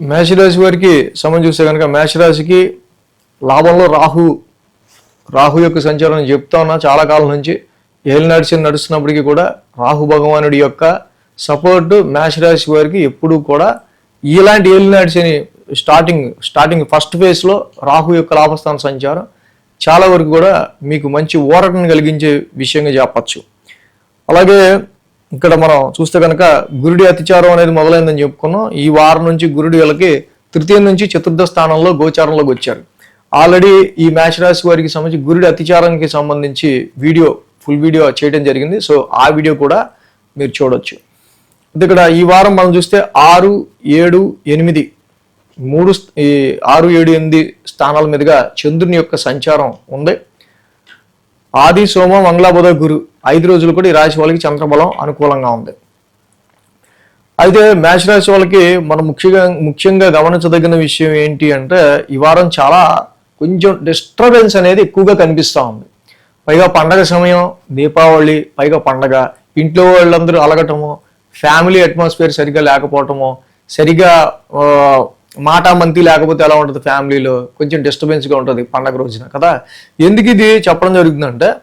మేషరాశి వారికి సమయం చూస్తే కనుక మేషరాశికి లాభంలో రాహు రాహు యొక్క సంచారం చెప్తా ఉన్నా చాలా కాలం నుంచి. ఏళ్ళు నడిచి నడుస్తున్నప్పటికీ కూడా రాహు భగవానుడి యొక్క సపోర్ట్ మేషరాశి వారికి ఎప్పుడూ కూడా ఇలాంటి ఏళ్ళు నడిచని స్టార్టింగ్ స్టార్టింగ్ ఫస్ట్ ఫేజ్లో రాహు యొక్క లాభస్థాన సంచారం చాలా వరకు కూడా మీకు మంచి ఊరటను కలిగించే విషయంగా చెప్పచ్చు. అలాగే ఇక్కడ మనం చూస్తే కనుక గురుడి అతిచారం అనేది మొదలైందని చెప్పుకున్నాం. ఈ వారం నుంచి గురుడి వీళ్ళకి తృతీయ నుంచి చతుర్థ స్థానంలో గోచారంలోకి వచ్చారు. ఆల్రెడీ ఈ మ్యాచ్ రాశి వారికి సంబంధించి గురుడి అతిచారానికి సంబంధించి వీడియో ఫుల్ వీడియో చేయడం జరిగింది. సో ఆ వీడియో కూడా మీరు చూడొచ్చు. ఇక్కడ ఈ వారం మనం చూస్తే ఆరు ఏడు ఎనిమిది మూడు ఈ ఆరు ఏడు ఎనిమిది స్థానాల మీదుగా చంద్రుని యొక్క సంచారం ఉంది. ఆది సోమ మంగళబుధ గురు ఐదు రోజులు కూడా ఈ రాశి వాళ్ళకి చంద్రబలం అనుకూలంగా ఉంది. అయితే మేష రాశి వాళ్ళకి మనం ముఖ్యంగా ముఖ్యంగా గమనించదగిన విషయం ఏంటి అంటే ఈ వారం చాలా కొంచెం డిస్టర్బెన్స్ అనేది ఎక్కువగా కనిపిస్తూ ఉంది. పైగా పండగ సమయం దీపావళి పైగా పండగ. ఇంట్లో వాళ్ళందరూ అలగటము ఫ్యామిలీ అట్మాస్ఫియర్ సరిగ్గా లేకపోవటము సరిగా మాట మంతి లేకపోతే ఎలా ఉంటుంది ఫ్యామిలీలో? కొంచెం డిస్టర్బెన్స్గా ఉంటుంది పండగ రోజున కదా? ఎందుకు ఇది చెప్పడం జరుగుతుందంటే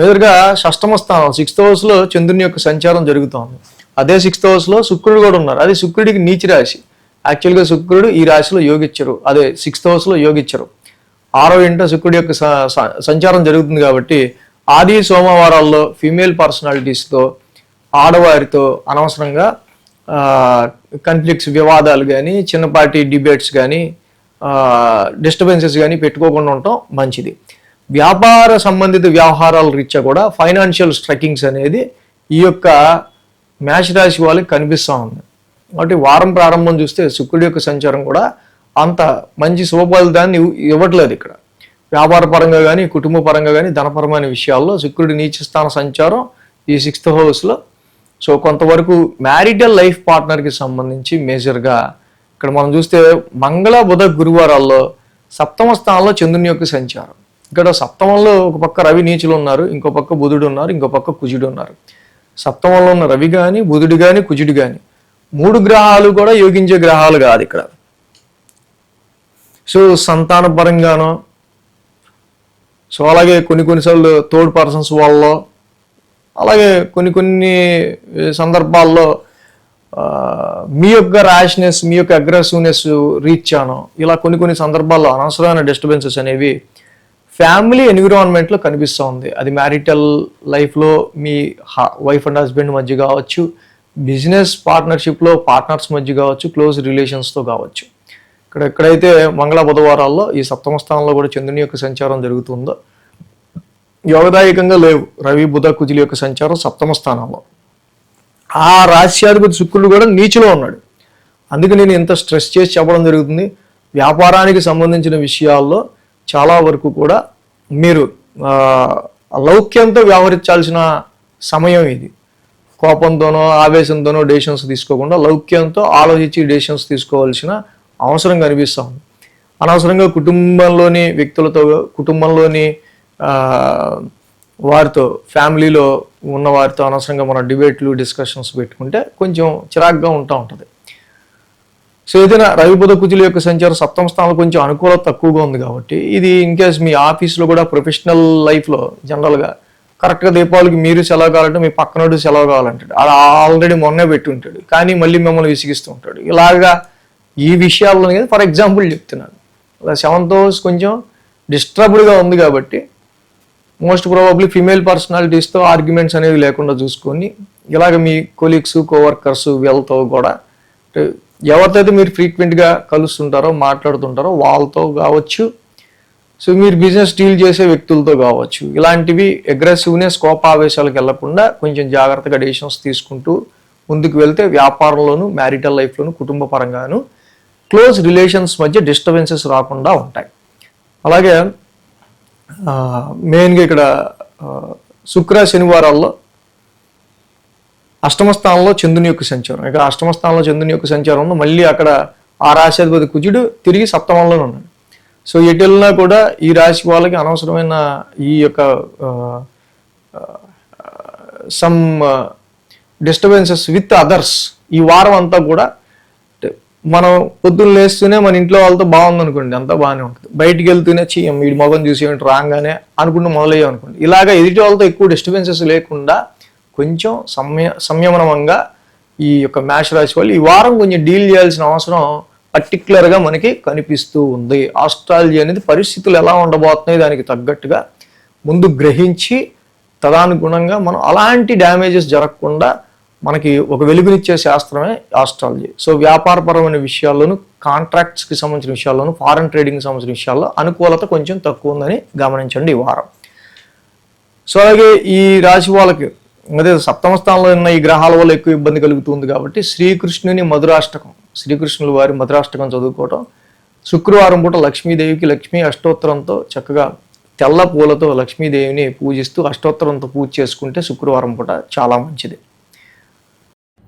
ఎదురుగా షష్టమ స్థానం సిక్స్త్ హౌస్లో చంద్రుని యొక్క సంచారం జరుగుతోంది. అదే సిక్స్త్ హౌస్లో శుక్రుడు కూడా ఉన్నారు. అది శుక్రుడికి నీచి రాశి. యాక్చువల్గా శుక్రుడు ఈ రాశిలో యోగిచ్చరు అదే సిక్స్త్ హౌస్లో యోగిచ్చరు ఆరో ఇంట శుక్రుడి యొక్క స- స- సంచారం జరుగుతుంది కాబట్టి ఆది సోమవారాల్లో ఫీమేల్ పర్సనాలిటీస్తో ఆడవారితో అనవసరంగా కన్ఫ్లిక్ట్స్ వివాదాలు కానీ చిన్నపాటి డిబేట్స్ కానీ డిస్టర్బెన్సెస్ కానీ పెట్టుకోకుండా ఉండటం మంచిది. వ్యాపార సంబంధిత వ్యవహారాల రీత్యా కూడా ఫైనాన్షియల్ స్ట్రకింగ్స్ అనేది ఈ యొక్క మేష రాశి వాళ్ళకి కనిపిస్తూ ఉంది. కాబట్టి వారం ప్రారంభం చూస్తే శుక్రుడి యొక్క సంచారం కూడా అంత మంచి శుభఫలితాన్ని ఇవ్వట్లేదు ఇక్కడ. వ్యాపార పరంగా కానీ కుటుంబ పరంగా కానీ ధనపరమైన విషయాల్లో శుక్రుడి నీచ స్థాన సంచారం ఈ సిక్స్త్ హౌస్లో సో కొంతవరకు మ్యారిటల్ లైఫ్ పార్ట్నర్కి సంబంధించి మేజర్గా ఇక్కడ మనం చూస్తే మంగళ బుధ గురువారాల్లో సప్తమ స్థానంలో చంద్రుని యొక్క సంచారం. ఇక్కడ సప్తమంలో ఒక పక్క రవి నీచులు ఉన్నారు ఇంకో పక్క బుధుడు ఉన్నారు ఇంకో పక్క కుజుడు ఉన్నారు. సప్తమంలో ఉన్న రవి కానీ బుధుడు కానీ కుజుడు కానీ మూడు గ్రహాలు కూడా యోగించే గ్రహాలు కాదు ఇక్కడ. సో సంతాన పరంగానో సో అలాగే కొన్ని కొన్నిసార్లు థర్డ్ పర్సన్స్ వల్ల అలాగే కొన్ని కొన్ని సందర్భాల్లో మీ యొక్క ర్యాష్నెస్ మీ యొక్క అగ్రెసివ్నెస్ రీచ్ అను ఇలా కొన్ని కొన్ని సందర్భాల్లో అనవసరమైన డిస్టర్బెన్సెస్ అనేవి ఫ్యామిలీ ఎన్విరాన్మెంట్లో కనిపిస్తూ ఉంది. అది మ్యారిటల్ లైఫ్లో మీ వైఫ్ అండ్ హస్బెండ్ మధ్య కావచ్చు బిజినెస్ పార్ట్నర్షిప్లో పార్ట్నర్స్ మధ్య కావచ్చు క్లోజ్ రిలేషన్స్తో కావచ్చు. ఇక్కడ ఎక్కడైతే మంగళ బుధవారాల్లో ఈ సప్తమ స్థానంలో కూడా చంద్రుని యొక్క సంచారం జరుగుతుందో యోగదాయకంగా లేవు. రవి బుధ కుజుల యొక్క సంచారం సప్తమ స్థానంలో. ఆ రాశ్యాధిపతి శుక్రుడు కూడా నీచులో ఉన్నాడు. అందుకే నేను ఇంత స్ట్రెస్ చేసి చెప్పడం జరుగుతుంది. వ్యాపారానికి సంబంధించిన విషయాల్లో చాలా వరకు కూడా మీరు లౌక్యంతో వ్యవహరించాల్సిన సమయం ఇది. కోపంతోనో ఆవేశంతోనో డెసిషన్స్ తీసుకోకుండా లౌక్యంతో ఆలోచించి డెసిషన్స్ తీసుకోవాల్సిన అవసరం కనిపిస్తూ ఉంది. అనవసరంగా కుటుంబంలోని వ్యక్తులతో కుటుంబంలోని వారితో ఫ్యామిలీలో ఉన్న వారితో అనవసరంగా మన డిబేట్లు డిస్కషన్స్ పెట్టుకుంటే కొంచెం చిరాగ్గా ఉంటా ఉంటుంది. సో ఏదైనా రవి బుధ కుజుల యొక్క సంచారం సప్తమ స్థానంలో కొంచెం అనుకూలత తక్కువగా ఉంది కాబట్టి ఇది ఇన్కేస్ మీ ఆఫీస్లో కూడా ప్రొఫెషనల్ లైఫ్లో జనరల్గా కరెక్ట్గా దీపావళికి మీరు సెలవు కావాలంటే మీ పక్కనోడు సెలవు కావాలంటాడు. అలా ఆల్రెడీ మొన్నే పెట్టి ఉంటాడు. కానీ మళ్ళీ మిమ్మల్ని విసిగిస్తూ ఉంటాడు. ఇలాగా ఈ విషయాల్లో ఫర్ ఎగ్జాంపుల్ చెప్తున్నాను. అలా సెవెంత్ హౌస్ కొంచెం డిస్టర్బ్డ్గా ఉంది కాబట్టి మోస్ట్ ప్రాబబ్లీ ఫీమేల్ పర్సనాలిటీస్తో ఆర్గ్యుమెంట్స్ అనేవి లేకుండా చూసుకొని ఇలాగ మీ కొలీగ్స్ కోవర్కర్స్ వీళ్ళతో కూడా ఎవరితో మీరు ఫ్రీక్వెంట్గా కలుస్తుంటారో మాట్లాడుతుంటారో వాళ్ళతో కావచ్చు సో మీరు బిజినెస్ డీల్ చేసే వ్యక్తులతో కావచ్చు. ఇలాంటివి అగ్రెసివ్నెస్ కోపావేశాలకు వెళ్ళకుండా కొంచెం జాగ్రత్తగా డెసిషన్స్ తీసుకుంటూ ముందుకు వెళ్తే వ్యాపారంలోను మ్యారిటల్ లైఫ్లోను కుటుంబ పరంగాను క్లోజ్ రిలేషన్స్ మధ్య డిస్టర్బెన్సెస్ రాకుండా ఉంటాయి. అలాగే మెయిన్గా ఇక్కడ శుక్ర శనివారాల్లో అష్టమ స్థానంలో చంద్రుని యొక్క సంచారం. ఇక్కడ అష్టమ స్థానంలో చంద్రుని యొక్క సంచారం మళ్ళీ అక్కడ ఆ రాశాధిపతి కుజుడు తిరిగి సప్తమంలోనే ఉన్నాడు. సో ఎటు వెళ్ళినా కూడా ఈ రాశి వాళ్ళకి అనవసరమైన ఈ యొక్క సమ్ డిస్టర్బెన్సెస్ విత్ అదర్స్ ఈ వారం అంతా కూడా మనం పొద్దున్న లేస్తూనే మన ఇంట్లో వాళ్ళతో బాగుంది అనుకోండి అంతా బాగానే ఉంటుంది. బయటికి వెళ్తూనే చెయ్యం వీడి మొగం చూసి ఏంటి రాగానే అనుకుంటూ మొదలయ్యాం అనుకోండి ఇలాగ ఎదుటి వాళ్ళతో ఎక్కువ డిస్టర్బెన్సెస్ లేకుండా కొంచెం సంయ సంయమనంగా ఈ యొక్క మ్యాచ్ రాశి వాళ్ళు ఈ వారం కొంచెం డీల్ చేయాల్సిన అవసరం పర్టికులర్గా మనకి కనిపిస్తూ ఉంది. ఆస్ట్రాలజీ అనేది పరిస్థితులు ఎలా ఉండబోతున్నాయి దానికి తగ్గట్టుగా ముందు గ్రహించి తదానుగుణంగా మనం అలాంటి డ్యామేజెస్ జరగకుండా మనకి ఒక వెలుగునిచ్చే శాస్త్రమే ఆస్ట్రాలజీ సో వ్యాపారపరమైన విషయాల్లోనూ కాంట్రాక్ట్స్కి సంబంధించిన విషయాల్లోనూ ఫారెన్ ట్రేడింగ్కి సంబంధించిన విషయాల్లో అనుకూలత కొంచెం తక్కువ ఉందని గమనించండి ఈ వారం. సో అలాగే ఈ రాశి వాళ్ళకి అదే సప్తమ స్థానంలో ఉన్న ఈ గ్రహాల వల్ల ఎక్కువ ఇబ్బంది కలుగుతుంది కాబట్టి శ్రీకృష్ణుని మధురాష్టకం శ్రీకృష్ణుల వారి మధురాష్టకం చదువుకోవటం శుక్రవారం పూట లక్ష్మీదేవికి లక్ష్మీ అష్టోత్తరంతో చక్కగా తెల్ల పూలతో లక్ష్మీదేవిని పూజిస్తూ అష్టోత్తరంతో పూజ చేసుకుంటే శుక్రవారం పూట చాలా మంచిది.